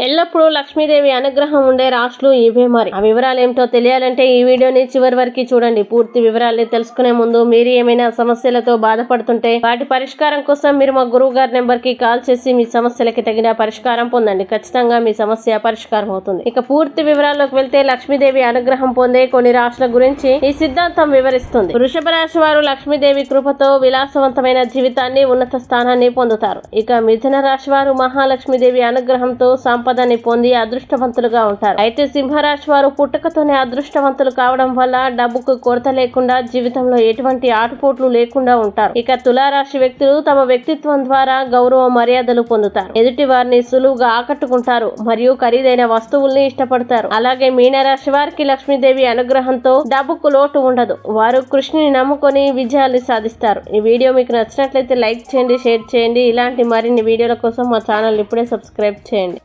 ఎల్లప్పుడూ లక్ష్మీదేవి అనుగ్రహం ఉండే రాశులు ఇవే మరి. ఆ వివరాలు ఏమిటో తెలియాలంటే ఈ వీడియోని చివరి వరకు చూడండి. పూర్తి వివరాలని తెలుసుకునే ముందు మీరు ఏమైనా సమస్యలతో బాధపడుతుంటే వాటి పరిష్కారం కోసం మీరు మా గురువు గారి నెంబర్కి కాల్ చేసి మీ సమస్యలకి తగిన పరిష్కారం పొందండి. ఖచ్చితంగా మీ సమస్య పరిష్కారం అవుతుంది. ఇక పూర్తి వివరాల్లోకి వెళ్తే లక్ష్మీదేవి అనుగ్రహం పొందే కొన్ని రాశుల గురించి ఈ సిద్ధాంతం వివరిస్తుంది. వృషభ రాశి వారు లక్ష్మీదేవి కృపతో విలాసవంతమైన జీవితాన్ని ఉన్నత స్థానాన్ని పొందుతారు. ఇక మిథున రాశి వారు మహాలక్ష్మీదేవి అనుగ్రహంతో సంపదని పొంది అదృష్టవంతులుగా ఉంటారు. అయితే సింహరాశి వారు పుట్టుకతోనే అదృష్టవంతులు కావడం వల్ల డబ్బుకు కొరత లేకుండా జీవితంలో ఎటువంటి ఆటుపోట్లు లేకుండా ఉంటారు. ఇక తులారాశి వ్యక్తులు తమ వ్యక్తిత్వం ద్వారా గౌరవ మర్యాదలు పొందుతారు. ఎదుటి వారిని సులువుగా ఆకట్టుకుంటారు మరియు ఖరీదైన వస్తువుల్ని ఇష్టపడతారు. అలాగే మీనరాశి వారికి లక్ష్మీదేవి అనుగ్రహంతో డబ్బుకు లోటు ఉండదు. వారు కృష్ణుని నమ్ముకొని విజయాలు సాధిస్తారు. ఈ వీడియో మీకు నచ్చినట్లయితే లైక్ చేయండి షేర్ చేయండి. ఇలాంటి మరిన్ని వీడియోల కోసం మా ఛానల్ ఇప్పుడే సబ్స్క్రైబ్ చేయండి.